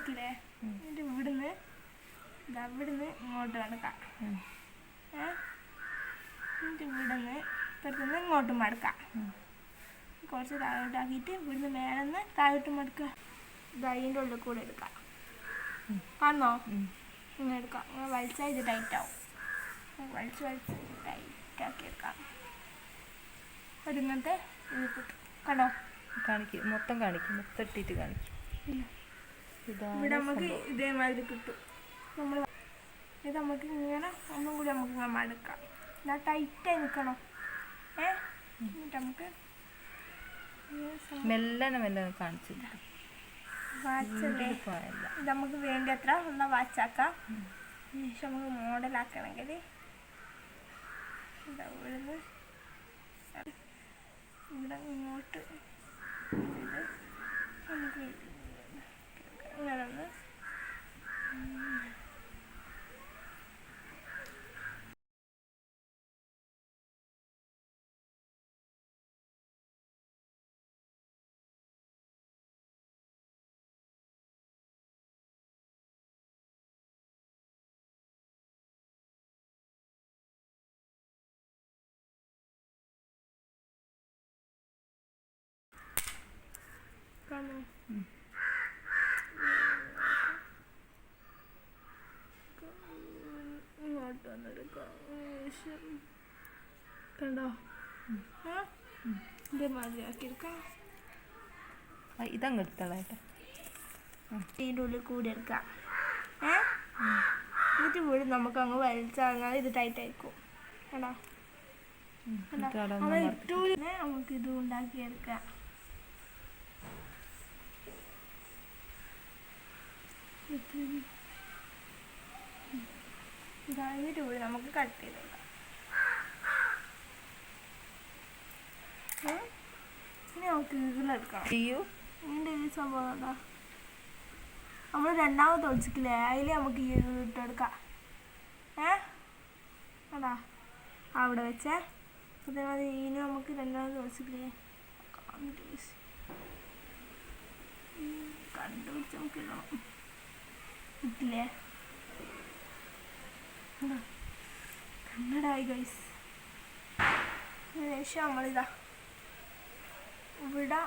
നോക്കില്ലേ എന്നിട്ട് ഇവിടുന്ന് ഇവിടുന്ന് ഇങ്ങോട്ട് മടക്കാം എന്നിട്ട് ഇവിടുന്ന് ഇപ്പുറത്തുനിന്ന് ഇങ്ങോട്ട് മടക്കാം. കുറച്ച് താഴോട്ടാക്കിയിട്ട് ഇവിടുന്ന് മേലെ നിന്ന് താഴോട്ട് മടക്കുക. ദൈന്റെ ഉള്ളിൽ കൂടെ എടുക്കാം. കാണോ. ഇങ്ങനെ എടുക്കാം. ഇങ്ങനെ വലിച്ചാൽ ഇത് ടൈറ്റ് ആവും. വലിച്ച് വലിച്ച് ടൈറ്റ് ആക്കി എടുക്കാം. ഒരു ഇങ്ങനത്തെ ഇത് കിട്ടും കണ്ടോ? കാണിക്കും. മൊത്തം കാണിക്കും. മൊത്തം ഇട്ടിട്ട് കാണിക്കും. ഇവിടെ നമുക്ക്. ഇതേമാതിരി കിട്ടും. നമ്മൾ ഇത് നമുക്ക് ഇങ്ങനെ ഒന്നും കൂടി നമുക്ക് ഇങ്ങനെ മടക്കാം എന്നാ ടൈറ്റായി നിൽക്കണം? ഏ? എന്നിട്ട് നമുക്ക് മെല്ലനെ മെല്ലനെ കാണിച്ചില്ല ഇത് നമുക്ക് വേണ്ടത്ര ഒന്ന് വാച്ചാക്കാം ശേഷം നമുക്ക് മോഡലാക്കണമെങ്കിൽ ഇതാ ഇവിടുന്ന് ഇവിടെ ഇങ്ങോട്ട് നമുക്ക് ഇങ്ങനെ ഒന്ന് കാണോ ശേഷം കണ്ടോ? ഇതേമാതിരി ആക്കിയെടുക്കാം ഇതങ്ങ് എടുത്തോളാട്ടെ ഇതിന്റെ ഉള്ളിൽ കൂടി എടുക്കാം. ഏ? എന്നിട്ട് വീട് നമുക്ക് അങ്ങ് വലിച്ചാൽ ഇത് ടൈറ്റ് ആയിരിക്കും ഒന്ന് നമുക്ക് ഇത് ഉണ്ടാക്കിയെടുക്കാം. കഴിഞ്ഞിട്ട് കൂടി നമുക്ക് കട്ട് ചെയ്തെടുക്കാം. ഇനി നമുക്ക് ഇതിലെടുക്കാം ചെയ്യൂ. ഇതിന്റെ ഈ സംഭവം എന്താ? നമ്മൾ രണ്ടാമത് ഒളിച്ചിട്ടില്ലേ? അതിൽ നമുക്ക് ഈ ഇട്ടെടുക്കാം ഏ? അതാ. അവിടെ വെച്ചേ. അതേമാതിരി ഇനി നമുക്ക് രണ്ടാമത് ഒളിച്ചിട്ടില്ലേ? കണ്ടുപിടിച്ച്. നമുക്ക് ഇടണം. കിട്ടില്ലേ. കണ്ണടായി ഗൈസ് ഏകദേശം നമ്മളിതാ. ഇവിടെ